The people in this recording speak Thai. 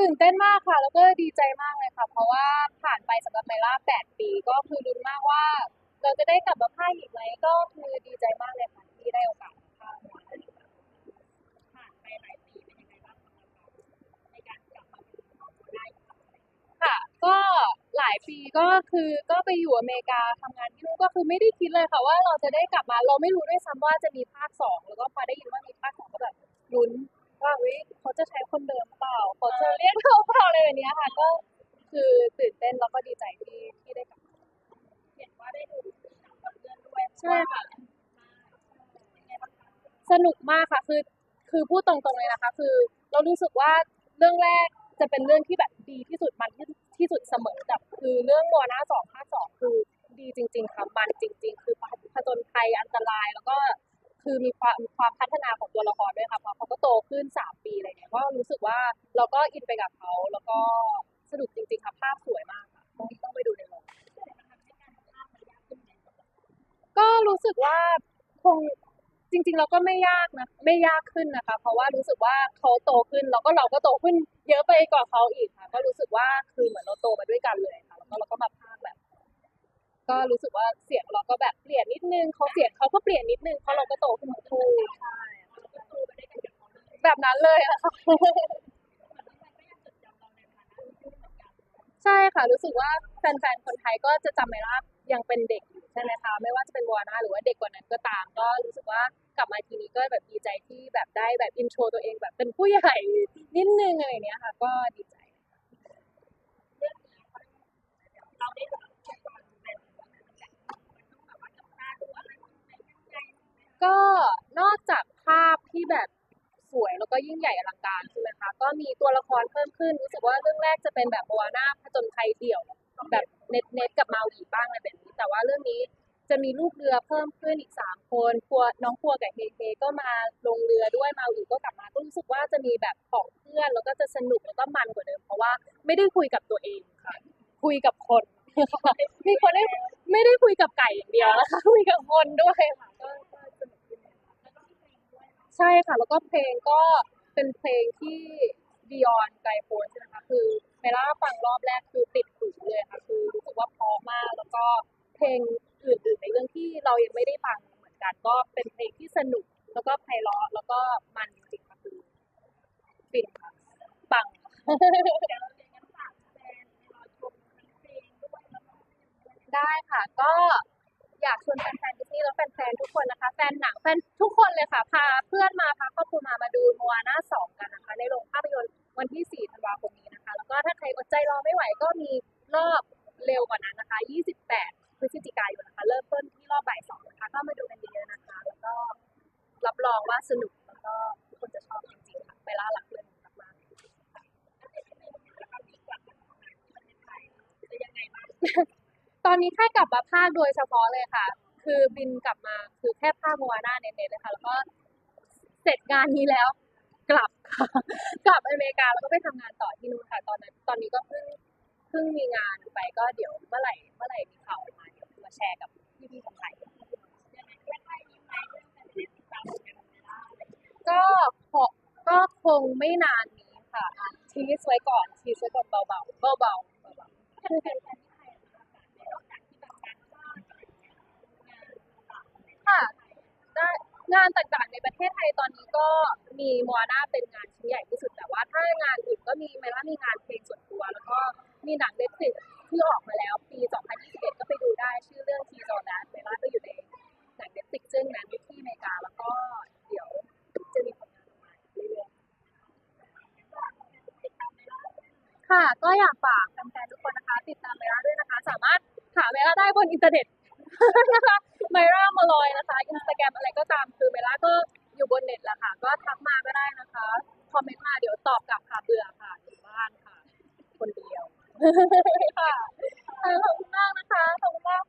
ตื่นเต้นมากค่ะ แล้วก็ดีใจมากเลยค่ะ เพราะว่าผ่านไปสำหรับไมล่า8 ปีก็คือลุ้นมากว่า เราจะได้กลับมาพายอีกไหมก็คือดีใจมากเลยค่ะที่ได้โอกาสมาพากย์ผ่านไปหลายปีเป็นยังไงบ้างในการกลับมาเป็นของตัวได้ค่ะ ก็หลายปีก็คือก็ไปอยู่อเมริกาทำงานที่นู่นก็คือไม่ได้คิดเลยค่ะว่าเราจะได้กลับมาเราไม่รู้ด้วยซ้ำว่าจะมีภาคสองแล้วก็พอได้ยินว่ามีภาคสองก็แบบลุ้นว่าเฮ้ย เขาจะใช้คนเดิมเปล่าเขาจะเรียกเขาเปล่าอะไรแบบเนี้ยค่ะ ก็คือตื่นเต้นแล้วก็ดีใจที่ที่ได้กลับมาเห็นว่าได้ดูหนังกับเพื่อนด้วยใช่ค่ะเป็นไงบ้างคะสนุกมากค่ะคือคือพูดตรงๆเลยนะคะ คือเรารู้สึกว่าเรื่องแรกจะเป็นเรื่องที่แบบดีที่สุดมันที่ที่สุดเสมอกับคือเรื่องวอร์นาสองภาคสองคือดีจริง ๆค่ะมันจริง ๆ คือผจญภัยอันตรายแล้วก็ คือมีความความพัฒนาของตัวละครด้วยค่ะเพราะเขาก็โตขึ้นสามปีอะไรเงี้ยก็รู้สึกว่าเราก็อินไปกับเขาแล้วก็สนุกจริงๆค่ะภาพสวยมากค่ะต้องต้องไปดูในโรงก็รู้สึกว่าคงจริงๆเราก็ไม่ยากนะไม่ยากขึ้นนะคะ เพราะว่ารู้สึกว่าเขาโตขึ้นแล้วก็เราก็โตขึ้นเยอะไปกว่าเขาอีกค่ะ ก็รู้สึกว่าคือเหมือนเราโตมาด้วยกันเลยค่ะแล้วก็เราก็มาพาก ก็รู้สึกว่าเสียงเราก็แบบเปลี่ยนนิดนึงเขาเสียงเขาก็เปลี่ยนนิดนึงเพราะเราก็โตขึ้นทั้งคู่ใช่ก็โตไปด้กันแบบนั้นเลยนะคะเหมือนว่ามันก็ในฐานะใช่ค่ะรู้สึกว่าแฟนๆคนไทยก็จะจำไมล่ายังเป็นเด็กอยู่ใช่ไหมคะไม่ว่าจะเป็นวานาหรือว่าเด็กกว่านั้นก็ตาม ก็รู้สึกว่ากลับมาทีนี้ก็แบบดีใจที่แบบได้แบบอินโทรตัวเองแบบเป็นผู้ใหญ่นิดนึงอะไรเนี้ยค่ะ ก็ดีใจเราได้ดูทุกวันเป็นมันต้องแบบว่าจับตาดูอะไรมันเป็นยังไง ก็นอกจากภาพที่ แบบสวยแล้วก็ยิ่งใหญ่อลังการใช่ไหมคะก็มีตัวละครเพิ่มขึ้นรู้สึกว่าเรื่องแรกจะเป็นแบบโมอาน่าผจญภัยเดี่ยว แบบเน็ตเน็ตกับมาวีบ้างอะไรแบบนี้ แต่ว่าเรื่องนี้จะมีลูกเรือเพิ่มขึ้นอีกสามคนครัวน้องครัวกับเฮเฮก็มาลงเรือด้วยมาวีก็กลับมาก็รู้สึกว่าจะมีแบบของเพื่อนแล้วก็จะสนุกแล้วก็มันกว่าเดิม เพราะว่าไม่ได้คุยกับตัวเองค่ะคุยกับคนมีคนได้ไม่ได้คุยกับไก่อย่างเดียวนะคะคุยกับคนด้วยค่ะก็ ใช่ค่ะ แล้วก็เพลงก็เป็นเพลงที่ Beyond ไกลโพ้นใช่ไหมคะคือเมล่าฟังรอบแรกคือติดหูเลยค่ะ คือรู้สึกว่าเพราะมาก แล้วก็เพลงอื่นๆในเรื่องที่เรายังไม่ได้ฟังเหมือนกันก็เป็นเพลงที่สนุก แล้วก็ไพเราะแล้วก็มันจริงๆค่ะคือฟินค่ะปังเดี๋ยวเราจะงั้นฝากแฟนไปรอชมทั้งเพลงด้วยแล้วก็ได้ค่ะ ก็อยากชวนแฟนๆดิส นีย์และแฟนๆทุกคนนะคะ แฟนหนังแฟนทุกคนเลยค่ะ พาเพื่อนมาพาครอบครัวมามาดูมัวนาสองกันนะคะ ในโรงภาพยนตร์วันที่ 4 ธันวาคมนี้นะคะ แล้วก็ถ้าใครอดใจรอไม่ไหวก็มีรอบเร็วกว่านั้นนะคะ 28 พฤศจิกายนนะคะ เริ่มต้นที่รอบบ่ายสองนะคะ ก็มาดูกันเยอะๆนะคะ แล้วก็รับรองว่าสนุกแล้วก็ทุกคนจะชอบจริงๆค่ะไปล่าหลักเรื่องนี้มากๆจะยังไงบ้าตอนนี้แค่กลับมาภาคโดยเฉพาะเลยค่ะ คือบินกลับมาคือแค่ภาคมัวหน้าเน้นๆเลยค่ะ แล้วก็เสร็จงานนี้แล้ว กลับค่ะกลับอเมริกาแล้วก็ไปทำงานต่อที่นู่นค่ะ ตอนนั้น ตอนนี้ก็เพิ่งเพิ่งมีงานไปก็เดี๋ยวเมื่อไหร่เมื่อไหร่มีข่าวมาเดี๋ยวมาแชร์กับพี่ๆคนไทยยังไงแค่ไทยมีไหมเรื่องการเรียนติดตามผลงานของเมล่าอะไรอย่างเงี้ยก็คงก็คงไม่นานนี้ค่ะทีสไว้ก่อนทีสไว้ก่อนเบาๆเบาๆเบาๆ ค่ะได้งานต่างๆในประเทศไทยตอนนี้ก็มีมัวนาเป็นงานชิ้นใหญ่ที่สุด แต่ว่าถ้างานอื่นก็มีไมล่ามีงานเพลงส่วนตัว แล้วก็มีหนังเล็กซิที่ออกมาแล้วปี 2021 ก็ไปดูได้ชื่อเรื่องทีโซนัสไมล่าก็อยู่ในหนังเล็กซิกซึ่งนั้นที่อเมริกาแล้วก็เดี๋ยวจะมีผลงานออกมาเรื่อยๆค่ะ ก็อยากฝากแฟนๆทุกคนนะคะ ติดตามไมล่าด้วยนะคะ สามารถหาไมล่าได้บนอินเทอร์เน็ตนะคะ ไมร่ามาลอยนะคะอินสตาแกรมอะไรก็ตามคือเมล่าก็อยู่บนเน็ตแหละค่ะ ก็ทักมาก็ได้นะคะคอมเมนต์มาเดี๋ยวตอบกลับค่ะเบื่อค่ะอยู่บ้านค่ะ คนเดียวค่ะขอบคุณมากนะคะขอบคุณมาก